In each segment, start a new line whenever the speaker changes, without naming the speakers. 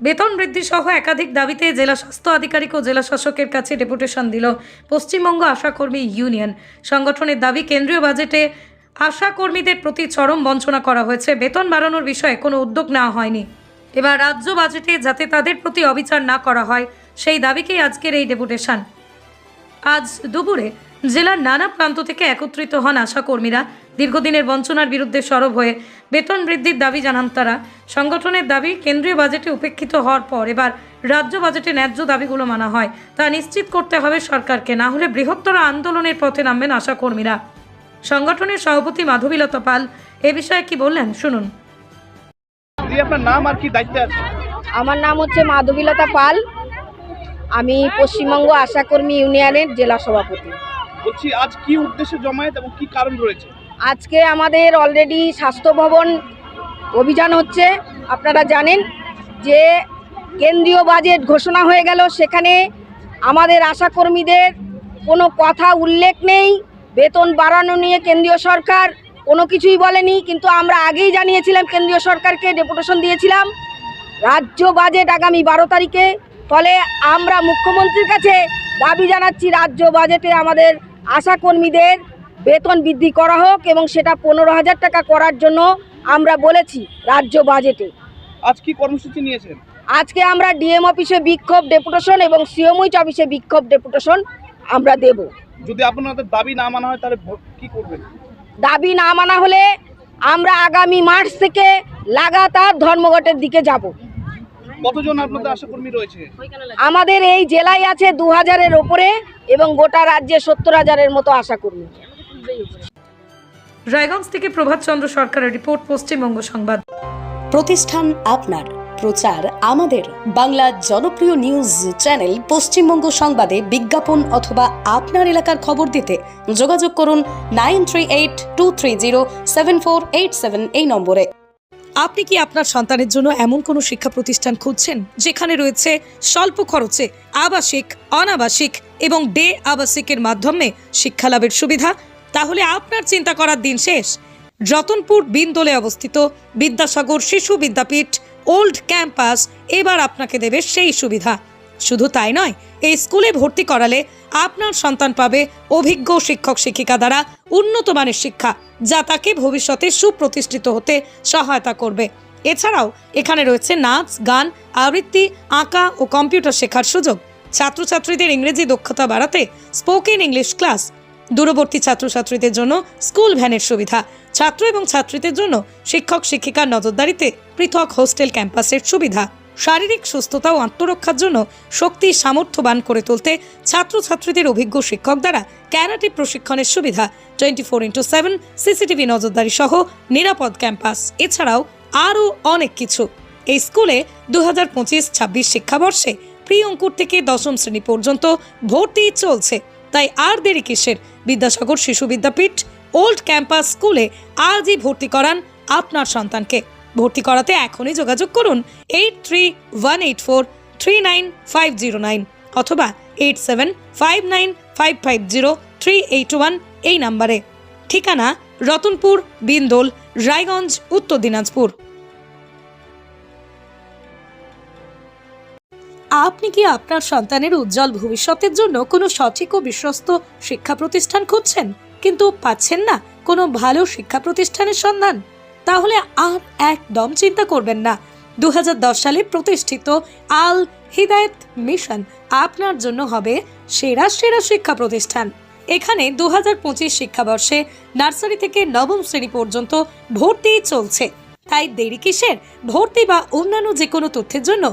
বেতন বৃদ্ধি সহ একাধিক দাবিতে জেলা স্বাস্থ্য আধিকারিক ও জেলা শাসকের কাছে ডেপুটেশন দিল পশ্চিমবঙ্গ আশাকর্মী ইউনিয়ন। সংগঠনের দাবি, কেন্দ্রীয় বাজেটে আশা কর্মীদের প্রতি চরম বঞ্চনা করা হয়েছে। বেতন বাড়ানোর বিষয়ে কোনো উদ্যোগ নেওয়া হয়নি। এবার রাজ্য বাজেটে যাতে তাদের প্রতি অবিচার না করা হয়, সেই দাবিকেই আজকের এই ডেপুটেশন। আজ দুপুরে জেলার নানা প্রান্ত থেকে একত্রিত হন আশাকর্মীরা। দীর্ঘদিনের বঞ্চনার বিরুদ্ধে সরব হয়ে বেতন বৃদ্ধির দাবি জানান তারা। সংগঠনের দাবি কেন্দ্রীয় বাজেটে উপেক্ষিত হওয়ার পর এবার রাজ্য বাজেটে ন্যায্য দাবিগুলো মানা হয়। তা নিশ্চিত করতে হবে সরকারকে না হলে বৃহত্তর আন্দোলনের পথে নামবেন আশাকর্মীরা। সংগঠনের সভাপতি মাধবীলতা পাল এ বিষয়ে কি বললেন? শুনুন।
আপনার নাম আর কি দায়িত্বে আছে?
আমার নাম হচ্ছে মাধবীলতা পাল। আমি পশ্চিমবঙ্গ আশাকর্মী ইউনিয়নের জেলা সভাপতি।
বলছি আজ কি উদ্দেশ্যে জমায়েত এবং কি কারণ রয়েছে?
আজকে আমাদের অলরেডি স্বাস্থ্য ভবন অভিযান হচ্ছে। আপনারা জানেন যে কেন্দ্রীয় বাজেট ঘোষণা হয়ে গেল, সেখানে আমাদের আশাকর্মীদের কোনো কথা উল্লেখ নেই। বেতন বাড়ানো নিয়ে কেন্দ্রীয় সরকার কোনো কিছুই বলেনি, কিন্তু আমরা আগেই জানিয়েছিলাম কেন্দ্রীয় সরকারকে ডেপুটেশন দিয়েছিলাম। রাজ্য বাজেট আগামী বারো তারিখে, ফলে আমরা মুখ্যমন্ত্রীর কাছে দাবি জানাচ্ছি, রাজ্য বাজেটে আমাদের আশাকর্মীদের বেতন বৃদ্ধি করা হোক এবং সেটা পনেরো হাজার টাকা করার জন্য আমরা বলেছি রাজ্য বাজেটে।
আজ কি কর্মসূচি নিয়েছেন?
আজকে আমরা ডিএম অফিসে বিক্ষোভ ডেপুটেশন এবং সিএমউইচ অফিসে বিক্ষোভ ডেপুটেশন আমরা দেব।
যদি আপনাদের দাবি না মানা হয় তাহলে কি করবেন?
দাবি না মানা হলে আমরা আগামী মার্চ থেকে লাগাতার ধর্মঘটের দিকে যাব।
কতজন আপনাদের আশাকর্মী রয়েছে?
আমাদের এই জেলায় আছে দু হাজারের ওপরে এবং গোটা রাজ্যে সত্তর হাজারের মতো
রায়গঞ্জ থেকে প্রভাত চন্দ্র সরকারের রিপোর্ট পশ্চিমবঙ্গ সংবাদ।
প্রতিষ্ঠান আপনার প্রচার আমাদের। বাংলা জনপ্রিয় নিউজ চ্যানেল পশ্চিমবঙ্গ সংবাদে বিজ্ঞাপন অথবা আপনার এলাকার খবর দিতে যোগাযোগ করুন nine three eight two three zero seven four eight seven এই নম্বরে।
আপনি কি আপনার সন্তানের জন্য এমন কোনো শিক্ষা প্রতিষ্ঠান খুঁজছেন? যেখানে রয়েছে স্বল্প খরচে আবাসিক অনাবাসিক এবং ডে আবাসিকের মাধ্যমে শিক্ষা লাভের সুবিধা তাহলে আপনার চিন্তা করার দিন শেষ। রতনপুর বিন্দোলে অবস্থিত বিদ্যাসাগর শিশু বিদ্যাপীঠ ওল্ড ক্যাম্পাস এবার আপনাকে দেবে সেই সুবিধা। শুধু তাই নয়, এই স্কুলে ভর্তি করালে আপনার সন্তান পাবে অভিজ্ঞ শিক্ষক শিক্ষিকা দ্বারা উন্নত মানের শিক্ষা, যা তাকে ভবিষ্যতে সুপ্রতিষ্ঠিত হতে সহায়তা করবে। এছাড়াও এখানে রয়েছে নাচ, গান, আবৃত্তি, আঁকা ও কম্পিউটার শেখার সুযোগ। ছাত্রছাত্রীদের ইংরেজি দক্ষতা বাড়াতে স্পোকেন ইংলিশ ক্লাস দূরবর্তী ছাত্রছাত্রীদের জন্য স্কুল ভ্যানের সুবিধা। ছাত্র এবং ছাত্রীদের জন্য শিক্ষক শিক্ষিকার নজরদারিতে পৃথক হোস্টেল ক্যাম্পাসের সুবিধা। শারীরিক সুস্থতা ও আত্মরক্ষার জন্য শক্তি, সামর্থ্যবান করে তুলতে ছাত্রছাত্রীদের অভিজ্ঞ শিক্ষক দ্বারা ক্যারাটে প্রশিক্ষণের সুবিধা। Twenty four into seven, CCTV নজরদারি সহ নিরাপদ ক্যাম্পাস। এছাড়াও আরও অনেক কিছু। এই স্কুলে দু হাজার পঁচিশ ছাব্বিশ শিক্ষাবর্ষে প্রি অঙ্কুর থেকে দশম শ্রেণি পর্যন্ত ভর্তি চলছে। তাই আর দেরি কিসের? বিদ্যাসাগর শিশু বিদ্যাপীঠ ওল্ড ক্যাম্পাস স্কুলে আজই ভর্তি করান আপনার সন্তানকে। ভর্তি করাতে এখনই যোগাযোগ করুন eight three one eight four three nine five zero nine অথবা eight seven five nine five five zero three eight one এই নাম্বারে। ঠিকানা রতনপুর, বিন্দোল, রায়গঞ্জ, উত্তর দিনাজপুর। আপনি কি আপনার সন্তানের উজ্জ্বল ভবিষ্যতের জন্য কোনো সঠিক ও বিশ্বস্ত শিক্ষা প্রতিষ্ঠান খুঁজছেন? কিন্তু পাচ্ছেন না কোনো ভালো শিক্ষা প্রতিষ্ঠানের সন্ধান? তাহলে আর একদম চিন্তা করবেন না। দু হাজার দশ সালে প্রতিষ্ঠিত আল হিদায়ত মিশন আপনার জন্য হবে সেরা সেরা শিক্ষা প্রতিষ্ঠান। এখানে দু হাজার পঁচিশ শিক্ষাবর্ষে নার্সারি থেকে নবম শ্রেণি পর্যন্ত ভর্তি চলছে। তাই দেরি কিসের? ভর্তি বা অন্যান্য যে কোনো তথ্যের জন্য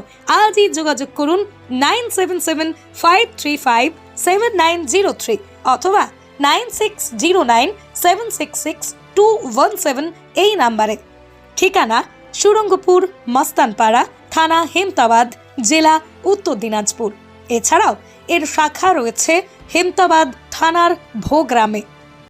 আজই যোগাযোগ করুন nine seven seven five three five seven nine zero three অথবা nine six zero nine seven six six two one seven এই নাম্বারে। ঠিকানা সুরঙ্গপুর, মস্তানপাড়া, থানা হেমতাবাদ, জেলা উত্তর দিনাজপুর। এছাড়াও এর শাখা রয়েছে হেমতাবাদ থানার ভোগ্রামে।